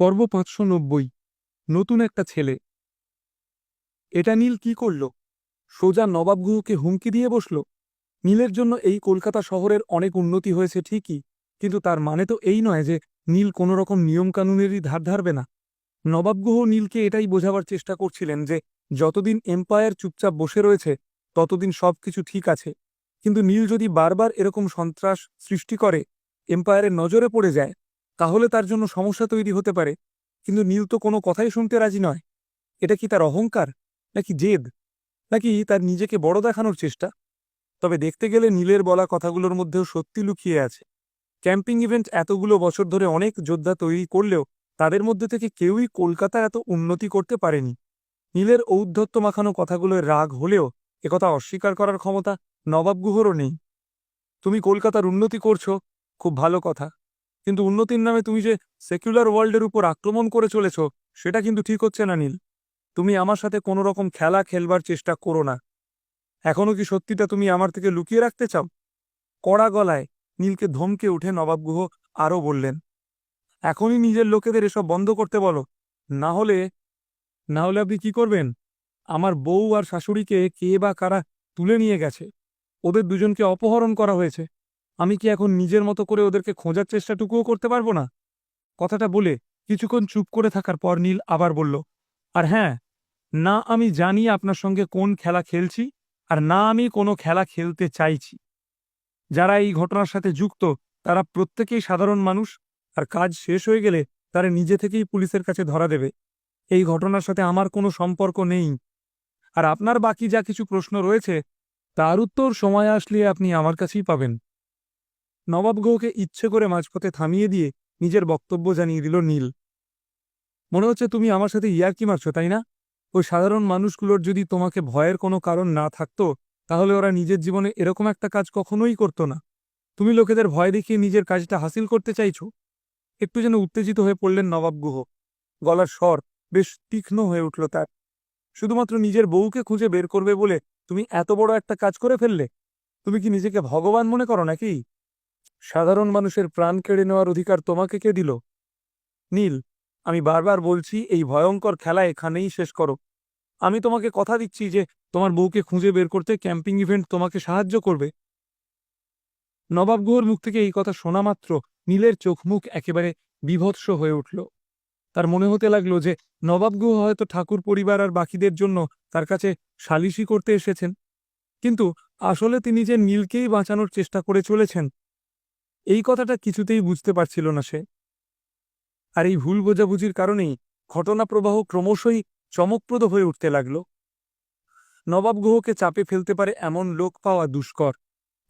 পর্ব পাঁচশো নব্বই। নতুন একটা ছেলে। এটা নীল কি করল? সোজা নবাবগুহকে হুমকি দিয়ে বসল। নীলের জন্য এই কলকাতা শহরের অনেক উন্নতি হয়েছে ঠিকই, কিন্তু তার মানে তো এই নয় যে নীল কোনো রকম নিয়মকানুনেরই ধার ধারবে না। নবাবগুহ নীলকে এটাই বোঝাবার চেষ্টা করছিলেন যে যতদিন এম্পায়ার চুপচাপ বসে রয়েছে, ততদিন সব কিছু ঠিক আছে। কিন্তু নীল যদি বারবার এরকম সন্ত্রাস সৃষ্টি করে, এম্পায়ারের নজরে পড়ে যায়। তাহলে তার জন্য সমস্যা তৈরি হতে পারে। কিন্তু নীল তো কোনো কথাই শুনতে রাজি নয়। এটা কি তার অহংকার? নাকি জেদ? নাকি তার নিজেকে বড় দেখানোর চেষ্টা? তবে দেখতে গেলে নীলের বলা কথাগুলোর মধ্যেও সত্যি লুকিয়ে আছে। ক্যাম্পিং ইভেন্ট এতগুলো বছর ধরে অনেক যোদ্ধা তৈরি করলেও তাদের মধ্যে থেকে কেউই কলকাতা এত উন্নতি করতে পারেনি। নীলের ঔদ্ধত্য মাখানো কথাগুলোয় রাগ হলেও একথা অস্বীকার করার ক্ষমতা নবাবগুহরও নেই। তুমি কলকাতার উন্নতি করছ, খুব ভালো কথা। কিন্তু উন্নতির নামে তুমি যে সেকুলার ওয়ার্ল্ডের উপর আক্রমণ করে চলেছ, সেটা কিন্তু ঠিক হচ্ছে না, নীল। তুমি আমার সাথে কোনো রকম খেলা খেলবার চেষ্টা করো না। এখনও কি সত্যিটা তুমি আমার থেকে লুকিয়ে রাখতে চাও? কড়া গলায় নীলকে ধমকে উঠে নবাবগুহ আরও বললেন, এখনই নিজের লোকেদের এসব বন্ধ করতে বলো। না হলে না হলে আপনি কি করবেন? আমার বউ আর শাশুড়িকে কে বা কারা তুলে নিয়ে গেছে। ওদের দুজনকে অপহরণ করা হয়েছে। আমি কি এখন নিজের মতো করে ওদেরকে খোঁজার চেষ্টাটুকুও করতে পারব না? কথাটা বলে কিছুক্ষণ চুপ করে থাকার পর নীল আবার বলল, আর হ্যাঁ না আমি জানি আপনার সঙ্গে কোন খেলা খেলছি আর না আমি কোনো খেলা খেলতে চাইছি। যারা এই ঘটনার সাথে যুক্ত, তারা প্রত্যেকেই সাধারণ মানুষ আর কাজ শেষ হয়ে গেলে তারা নিজে থেকেই পুলিশের কাছে ধরা দেবে। এই ঘটনার সাথে আমার কোনো সম্পর্ক নেই। আর আপনার বাকি যা কিছু প্রশ্ন রয়েছে, তার উত্তর সময় আসলে আপনি আমার কাছেই পাবেন। নবাবগৌকে ইচ্ছে করে মাঝপথে থামিয়ে দিয়ে নিজের বক্তব্য জানিয়ে দিল নীল। মনে হচ্ছে তুমি আমার সাথে ইয়ার্কি মারছো, তাই না? ওই সাধারণ মানুষগুলোর যদি তোমাকে ভয়ের কোনো কারণ না থাকতো, তাহলে ওরা নিজের জীবনে এরকম একটা কাজ কখনোই করতো না। তুমি লোকেদের ভয় দেখিয়ে নিজের কাজটা হাসিল করতে চাইছো? একটু যেন উত্তেজিত হয়ে পড়লেন নবাবগুহ। গলার স্বর বেশ তীক্ষ্ণ হয়ে উঠল তার। শুধুমাত্র নিজের বউকে খুঁজে বের করবে বলে তুমি এত বড় একটা কাজ করে ফেললে? তুমি কি নিজেকে ভগবান মনে করো নাকি? সাধারণ মানুষের প্রাণ কেড়ে নেওয়ার অধিকার তোমাকে কে দিল? নীল, আমি বারবার বলছি, এই ভয়ঙ্কর খেলা এখানেই শেষ করো। আমি তোমাকে কথা দিচ্ছি যে, তোমার বউকে খুঁজে বের করতে ক্যাম্পিং ইভেন্ট তোমাকে সাহায্য করবে। নবাব গুহর মুখ থেকে এই কথা শোনা মাত্র নীলের চোখ মুখ একেবারে বিভৎস হয়ে উঠল। তার মনে হতে লাগল যে, নবাব গুহ হয়তো ঠাকুর পরিবার আর বাকিদের জন্য তার কাছে সালিশি করতে এসেছেন। কিন্তু আসলে তিনি যে নীলকেই বাঁচানোর চেষ্টা করে চলেছেন এই কথাটা কিছুতেই বুঝতে পারছিল না সে। আর এই ভুল বোঝাবুঝির কারণেই ঘটনা প্রবাহ ক্রমশই চমকপ্রদ হয়ে উঠতে লাগল। নবাবগ্রহকে চাপে ফেলতে পারে এমন লোক পাওয়া দুষ্কর।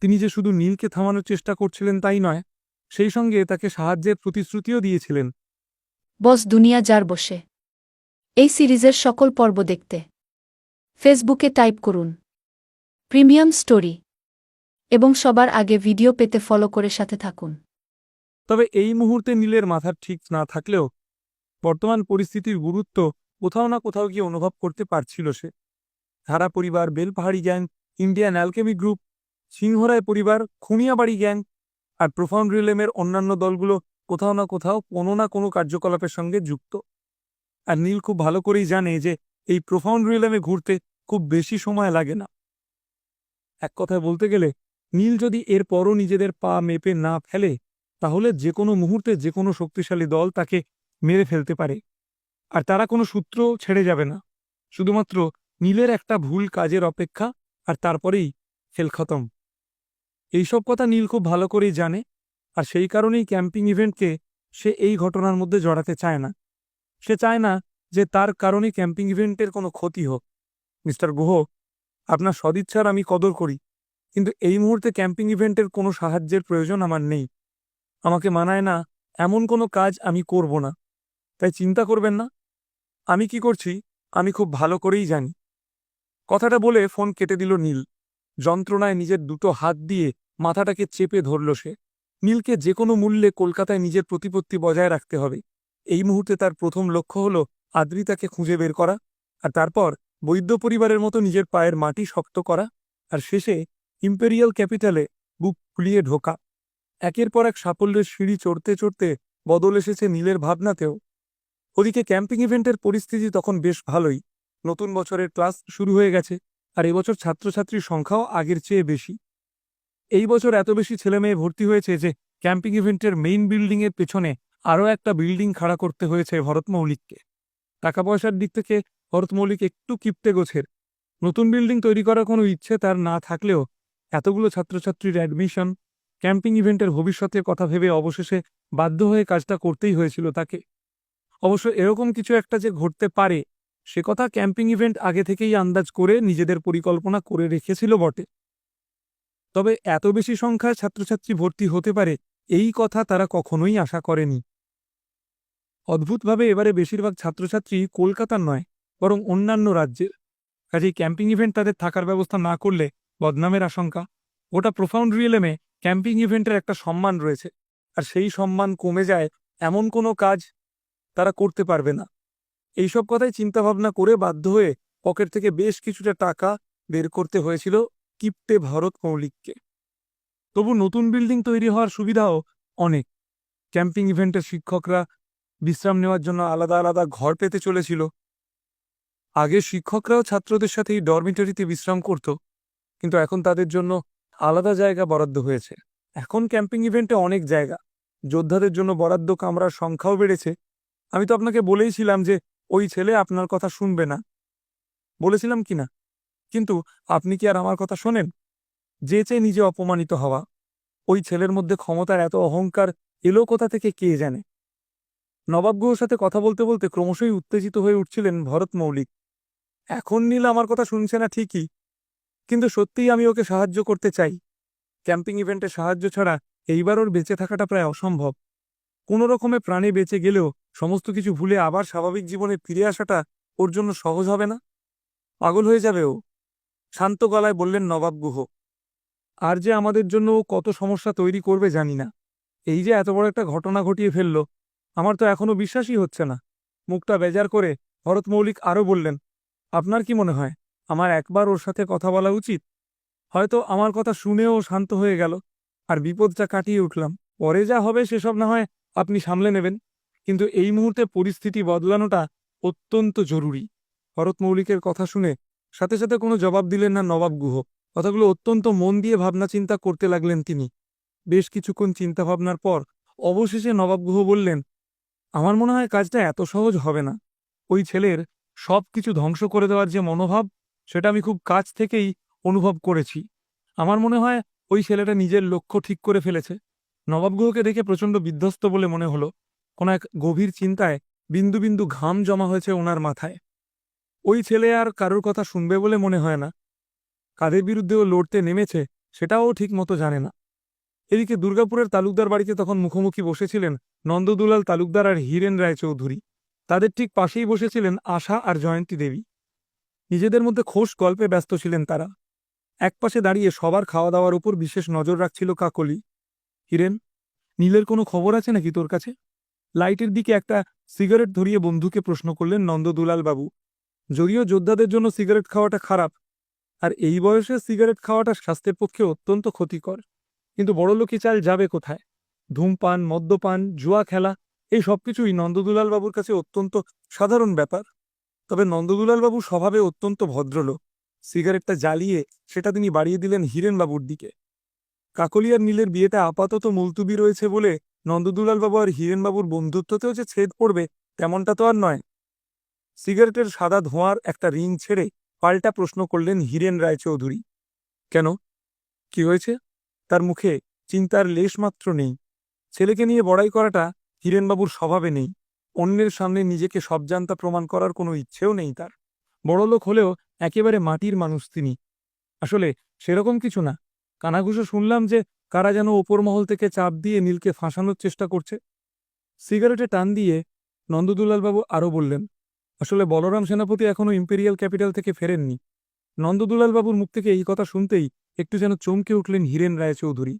তিনি যে শুধু নীলকে থামানোর চেষ্টা করছিলেন তাই নয়, সেই সঙ্গে তাকে সাহায্যের প্রতিশ্রুতিও দিয়েছিলেন। বস দুনিয়া যার বসে। এই সিরিজের সকল পর্ব দেখতে। ফেসবুকে টাইপ করুন। Premium story. এবং সবার আগে ভিডিও পেতে ফলো করে সাথে থাকুন। তবে এই মুহূর্তে নীলের মাথার ঠিক না থাকলেও বর্তমান পরিস্থিতির গুরুত্ব কোথাও না কোথাও গিয়ে অনুভব করতে পারছিল সে। ধারা পরিবার, Belpahari gang, Indian alchemy group, Singharoy পরিবার, খুনিয়াবাড়ি গ্যাং আর প্রোফাউন্ড রিলেমের অন্যান্য দলগুলো কোথাও না কোথাও কোনো না কোনো কার্যকলাপের সঙ্গে যুক্ত। আর নীল খুব ভালো করেই জানে যে এই প্রোফাউন্ড রিলেমে ঘুরতে খুব বেশি সময় লাগে না। এক কথায় বলতে গেলে নীল যদি এরপরও নিজেদের পা মেপে না ফেলে, তাহলে যে কোনো মুহূর্তে যে কোনো শক্তিশালী দল তাকে মেরে ফেলতে পারে। আর তারা কোনো সূত্র ছেড়ে যাবে না। শুধুমাত্র নীলের একটা ভুল কাজের অপেক্ষা আর তারপরেই খেল খতম। এইসব কথা নীল খুব ভালো করেই জানে, আর সেই কারণেই ক্যাম্পিং ইভেন্টকে সে এই ঘটনার মধ্যে জড়াতে চায় না। সে চায় না যে তার কারণে ক্যাম্পিং ইভেন্টের কোনো ক্ষতি হোক। মিস্টার গুহ, আপনার সদিচ্ছার আমি কদর করি। কিন্তু এই মুহূর্তে ক্যাম্পিং ইভেন্টের কোনো সাহায্যের প্রয়োজন আমার নেই। আমাকে মানায় না, এমন কোনো কাজ আমি করব না। তাই চিন্তা করবেন না। আমি কি করছি, আমি খুব ভালো করেই জানি। কথাটা বলে ফোন কেটে দিল নীল। যন্ত্রণায় নিজের দুটো হাত দিয়ে মাথাটাকে চেপে ধরল সে। নীলকে যে কোনো মূল্যে কলকাতায় নিজের প্রতিপত্তি বজায় রাখতে হবে। এই মুহূর্তে তার প্রথম লক্ষ্য হল আদ্রিতাকে খুঁজে বের করা, আর তারপর বৈদ্য পরিবারের মতো নিজের পায়ের মাটি শক্ত করা, আর শেষে ইম্পেরিয়াল ক্যাপিটালে বুক ফুলিয়ে ঢোকা। একের পর এক সাফল্যের সিঁড়ি চড়তে চড়তে বদল এসেছে নীলের ভাবনাতেও। ওদিকে ক্যাম্পিং ইভেন্টের পরিস্থিতি তখন বেশ ভালোই। নতুন বছরের ক্লাস শুরু হয়ে গেছে আর এবছর ছাত্রছাত্রীর সংখ্যাও আগের চেয়ে বেশি। এই বছর এত বেশি ছেলেমেয়ে ভর্তি হয়েছে যে ক্যাম্পিং ইভেন্টের মেইন বিল্ডিংয়ের পেছনে আরও একটা বিল্ডিং খাড়া করতে হয়েছে ভরত মৌলিককে। টাকা পয়সার দিক থেকে ভরত মৌলিক একটু কিপ্টে গোছের। নতুন বিল্ডিং তৈরি করার কোনো ইচ্ছে তার না থাকলেও এতগুলো ছাত্রছাত্রীর অ্যাডমিশন ক্যাম্পিং ইভেন্টের ভবিষ্যতের কথা ভেবে অবশেষে বাধ্য হয়ে কাজটা করতেই হয়েছিল তাকে। অবশ্য এরকম কিছু একটা যে ঘটতে পারে, সে কথা ক্যাম্পিং ইভেন্ট আগে থেকেই আন্দাজ করে নিজেদের পরিকল্পনা করে রেখেছিল বটে। তবে এত বেশি সংখ্যায় ছাত্রছাত্রী ভর্তি হতে পারে, এই কথা তারা কখনোই আশা করেনি। অদ্ভুতভাবে এবারে বেশিরভাগ ছাত্রছাত্রী কলকাতার নয়, বরং অন্যান্য রাজ্যের। কাজেই ক্যাম্পিং ইভেন্ট তাদের থাকার ব্যবস্থা না করলে বদনামের আশঙ্কা। ওটা প্রোফাউন্ড রিয়েলেমে ক্যাম্পিং ইভেন্টের একটা সম্মান রয়েছে। আর সেই সম্মান কমে যায় এমন কোনো কাজ তারা করতে পারবে না। এইসব কথাই চিন্তাভাবনা করে বাধ্য হয়ে পকেট থেকে বেশ কিছুটা টাকা বের করতে হয়েছিল কিপ্টে ভারত মৌলিককে। তবু নতুন বিল্ডিং তৈরি হওয়ার সুবিধাও অনেক। ক্যাম্পিং ইভেন্টের শিক্ষকরা বিশ্রাম নেওয়ার জন্য আলাদা আলাদা ঘর পেতে চলেছিল। আগে শিক্ষকরাও ছাত্রদের সাথে এই ডরমিটরিতে বিশ্রাম করত। কিন্তু এখন তাদের জন্য আলাদা জায়গা বরাদ্দ হয়েছে। এখন ক্যাম্পিং ইভেন্টে অনেক জায়গা। যোদ্ধাদের জন্য বরাদ্দ কামরার সংখ্যাও বেড়েছে। আমি তো আপনাকে বলেইছিলাম যে, ওই ছেলে আপনার কথা শুনবে না। বলেছিলাম কি না? কিন্তু আপনি কি আর আমার কথা শোনেন? যে চেয়ে নিজে অপমানিত হওয়া। ওই ছেলের মধ্যে ক্ষমতার এত অহংকার, এলো কোথা থেকে কে জানে? নবাব গুহর সাথে কথা বলতে বলতে ক্রমশই উত্তেজিত হয়ে উঠছিলেন ভরত মৌলিক। এখন নীল আমার কথা শুনছে না ঠিকই। কিন্তু সত্যিই আমি ওকে সাহায্য করতে চাই। ক্যাম্পিং ইভেন্টে সাহায্য ছাড়া এইবার ওর বেঁচে থাকাটা প্রায় অসম্ভব। কোনো রকমে প্রাণে বেঁচে গেলেও সমস্ত কিছু ভুলে আবার স্বাভাবিক জীবনে ফিরে আসাটা ওর জন্য সহজ হবে না? পাগল হয়ে যাবে ও। শান্ত গলায় বললেন নবাব গুহ। আর যে আমাদের জন্য ও কত সমস্যা তৈরি করবে জানি না। এই যে এত বড় একটা ঘটনা ঘটিয়ে ফেলল, আমার তো এখনও বিশ্বাসই হচ্ছে না। মুখটা বেজার করে ভরত মৌলিক আরও বললেন, আপনার কি মনে হয়? আমার একবার ওর সাথে কথা বলা উচিত। হয়তো আমার কথা শুনেও শান্ত হয়ে গেল। আর বিপদটা কাটিয়ে উঠলাম, পরে যা হবে সেসব না হয় আপনি সামলে নেবেন। কিন্তু এই মুহূর্তে পরিস্থিতি বদলানোটা অত্যন্ত জরুরি। ভরত মৌলিকের কথা শুনে সাথে সাথে কোনো জবাব দিলেন না নবাব গুহ। কথাগুলো অত্যন্ত মন দিয়ে ভাবনা চিন্তা করতে লাগলেন তিনি। বেশ কিছুক্ষণ চিন্তাভাবনার পর অবশেষে নবাব গুহ বললেন, আমার মনে হয় কাজটা এত সহজ হবে না। ওই ছেলের সব কিছু ধ্বংস করে দেওয়ার যে মনোভাব সেটা আমি খুব কাছ থেকেই অনুভব করেছি। আমার মনে হয় ওই ছেলেটা নিজের লক্ষ্য ঠিক করে ফেলেছে। নবাবগুহকে দেখে প্রচণ্ড বিধ্বস্ত বলে মনে হলো। কোনো এক গভীর চিন্তায় বিন্দু বিন্দু ঘাম জমা হয়েছে ওনার মাথায়। ওই ছেলে আর কারোর কথা শুনবে বলে মনে হয় না। কাদের বিরুদ্ধে ও লড়তে নেমেছে সেটাও ঠিক মতো জানে না। এদিকে দুর্গাপুরের তালুকদার বাড়িতে তখন মুখোমুখি বসেছিলেন নন্দদুলাল তালুকদার আর হীরেন রায় চৌধুরী তাদের ঠিক পাশেই বসেছিলেন আশা আর জয়ন্তী দেবী। নিজেদের মধ্যে খোশ গল্পে ব্যস্ত ছিলেন তারা। একপাশে দাঁড়িয়ে সবার খাওয়া দাওয়ার উপর বিশেষ নজর রাখছিল কাকলি। হিরেন নীলের কোনো খবর আছে নাকি তোর কাছে? লাইটের দিকে একটা সিগারেট ধরিয়ে বন্ধুকে প্রশ্ন করলেন নন্দদুলাল বাবু। যদিও যোদ্ধাদের জন্য সিগারেট খাওয়াটা খারাপ, আর এই বয়সে সিগারেট খাওয়াটা স্বাস্থ্যের পক্ষে অত্যন্ত ক্ষতিকর। কিন্তু বড়লোকি চাল যাবে কোথায়? ধূমপান, মদ্যপান, জুয়া খেলা, এই সবকিছুই নন্দদুলাল বাবুর কাছে অত্যন্ত সাধারণ ব্যাপার। তবে নন্দদুলাল বাবু স্বভাবে অত্যন্ত ভদ্রলোক। সিগারেটটা জ্বালিয়ে সেটা তিনি বাড়িয়ে দিলেন হিরেনবাবুর দিকে। কাকলিয়ার নীলের বিয়েটা আপাতত মুলতুবি রয়েছে বলে নন্দদুলাল বাবু আর হিরেনবাবুর বন্ধুত্বতেও যে ছেদ পড়বে, তেমনটা তো আর নয়। সিগারেটের সাদা ধোঁয়ার একটা রিং ছেড়ে পাল্টা প্রশ্ন করলেন হীরেন রায়চৌধুরী। কেন? কি হয়েছে? তার মুখে চিন্তার লেশমাত্র নেই। ছেলেকে নিয়ে বড়াই করাটা হিরেনবাবুর স্বভাবে নেই। অন্যের সামনে নিজেকে সবজান্তা প্রমাণ করার কোনো ইচ্ছেও নেই তার। বড়লোক হলেও একেবারে মাটির মানুষ তিনি। আসলে সেরকম কিছু না। কানাঘুষো শুনলাম যে কারা যেন ওপর মহল থেকে চাপ দিয়ে নীলকে ফাঁসানোর চেষ্টা করছে। সিগারেটে টান দিয়ে নন্দদুলালবাবু আরও বললেন, আসলে বলরাম সেনাপতি এখনও ইম্পেরিয়াল ক্যাপিটাল থেকে ফেরেননি। নন্দদুলালবাবুর মুখ থেকে এই কথা শুনতেই একটু যেন চমকে উঠলেন হীরেন রায়চৌধুরী।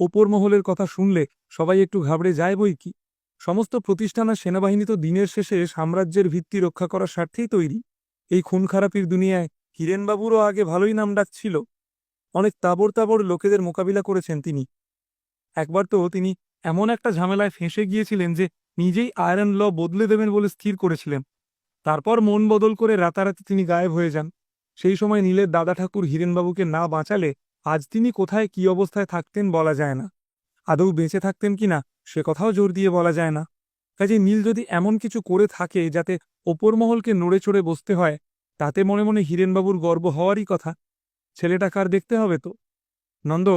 ওপর মহলের কথা শুনলে সবাই একটু ঘাবড়ে যায় বই কি? সমস্ত প্রতিষ্ঠান আর সেনাবাহিনী তো দিনের শেষে সাম্রাজ্যের ভিত্তি রক্ষা করার স্বার্থেই তৈরি। এই খুন খারাপির দুনিয়ায় হিরেনবাবুরও আগে ভালোই নাম ডাকছিল। অনেক তাবড় তাবড় লোকেদের মোকাবিলা করেছেন তিনি। একবার তো তিনি এমন একটা ঝামেলায় ফেঁসে গিয়েছিলেন যে নিজেই আয়রন ল বদলে দেবেন বলে স্থির করেছিলেন। তারপর মন বদল করে রাতারাতি তিনি গায়েব হয়ে যান। সেই সময় নীলের দাদা ঠাকুর হিরেনবাবুকে না বাঁচালে আজ তিনি কোথায় কি অবস্থায় থাকতেন বলা যায় না। আদৌ বেঁচে থাকতেন কিনা সে কথাও জোর দিয়ে বলা যায় না। কাজে নীল যদি এমন কিছু করে থাকে যাতে ওপর মহলকে নড়ে চড়ে বসতে হয়, তাতে মনে মনে হীরেনবাবুর গর্ব হওয়ারই কথা। ছেলেটা কার দেখতে হবে তো? নন্দ,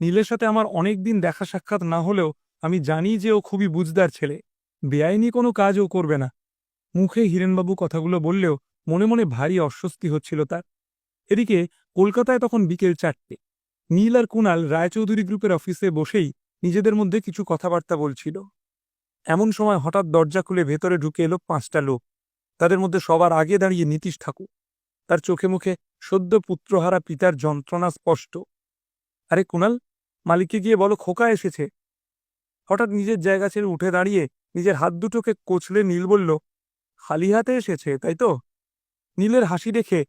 নীলের সাথে আমার অনেক দিন দেখা সাক্ষাৎ না হলেও আমি জানি যে ও খুবই বুঝদার ছেলে। বেআইনি কোনো কাজ ও করবে না। মুখে হীরেনবাবু কথাগুলো বললেও মনে মনে ভারী অস্বস্তি হচ্ছিল তার। এদিকে কলকাতায় তখন বিকেল চারটে। নীল আর কুণাল রায়চৌধুরী গ্রুপের অফিসে বসেই নিজেদের মধ্যে কিছু কথাবার্তা বলছিল। এমন সময় হঠাৎ দরজা খুলে ভেতরে ঢুকে এলো পাঁচটা লোক। তাদের মধ্যে সবার আগে দাঁড়িয়ে নীতিশ ঠাকুর। তার চোখে মুখে সদ্য পুত্রহারা পিতার যন্ত্রণা স্পষ্ট। আরে কুণাল মালিককে গিয়ে বলো খোকা এসেছে। হঠাৎ নিজের জায়গা ছেড়ে উঠে দাঁড়িয়ে নিজের হাত দুটোকে কোচলে নীল বলল, খালি হাতে এসেছে, তাই তো? নীলের হাসি দেখে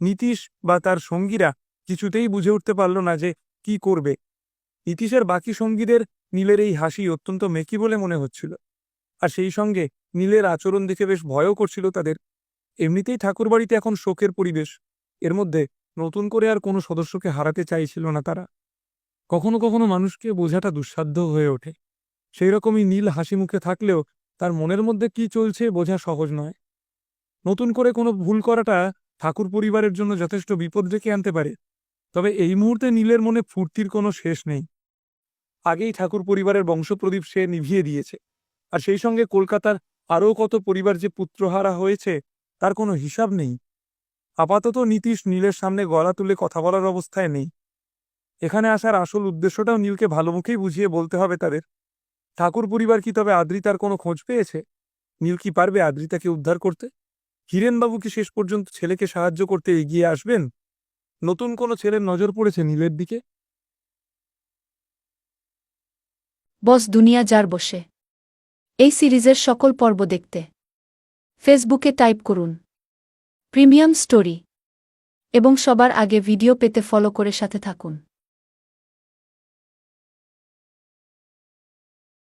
নীতিশ বা তার সঙ্গীরা কিছুতেই বুঝে উঠতে পারল না যে কি করবে। নীতিশের বাকি সঙ্গীদের নীলের এই হাসি অত্যন্ত মেকি বলে মনে হচ্ছিল। আর সেই সঙ্গে নীলের আচরণ দেখে বেশ ভয়ও করছিল তাদের। এমনিতেই ঠাকুরবাড়িতে এখন শোকের পরিবেশ। এর মধ্যে নতুন করে আর কোনো সদস্যকে হারাতে চাইছিল না তারা। কখনো কখনো মানুষকে বোঝাটা দুঃসাধ্য হয়ে ওঠে। সেই রকমই নীল হাসি মুখে থাকলেও তার মনের মধ্যে কি চলছে বোঝা সহজ নয়। নতুন করে কোনো ভুল করাটা ঠাকুর পরিবারের জন্য যথেষ্ট বিপদ ডেকে আনতে পারে। তবে এই মুহূর্তে নীলের মনে ফুর্তির কোনো শেষ নেই। আগেই ঠাকুর পরিবারের বংশপ্রদীপ সে নিভিয়ে দিয়েছে। আর সেই সঙ্গে কলকাতার আরও কত পরিবার যে পুত্রহারা হয়েছে, তার কোনো হিসাব নেই। আপাতত নীতিশ নীলের সামনে গলা তুলে কথা বলার অবস্থায় নেই। এখানে আসার আসল উদ্দেশ্যটাও নীলকে ভালো মুখেই বুঝিয়ে বলতে হবে তাদের। ঠাকুর পরিবার কি তবে আদ্রিতার কোনো খোঁজ পেয়েছে? নীল কি পারবে আদ্রিতাকে উদ্ধার করতে? হিরেনবাবু কি শেষ পর্যন্ত ছেলেকে সাহায্য করতে এগিয়ে আসবেন? নতুন কোনো ছেলের নজর পড়েছে নীলের দিকে? বস দুনিয়া যার বসে। এই সিরিজের সকল পর্ব দেখতে। ফেসবুকে টাইপ করুন। Premium story. এবং সবার আগে ভিডিও পেতে ফলো করে সাথে থাকুন।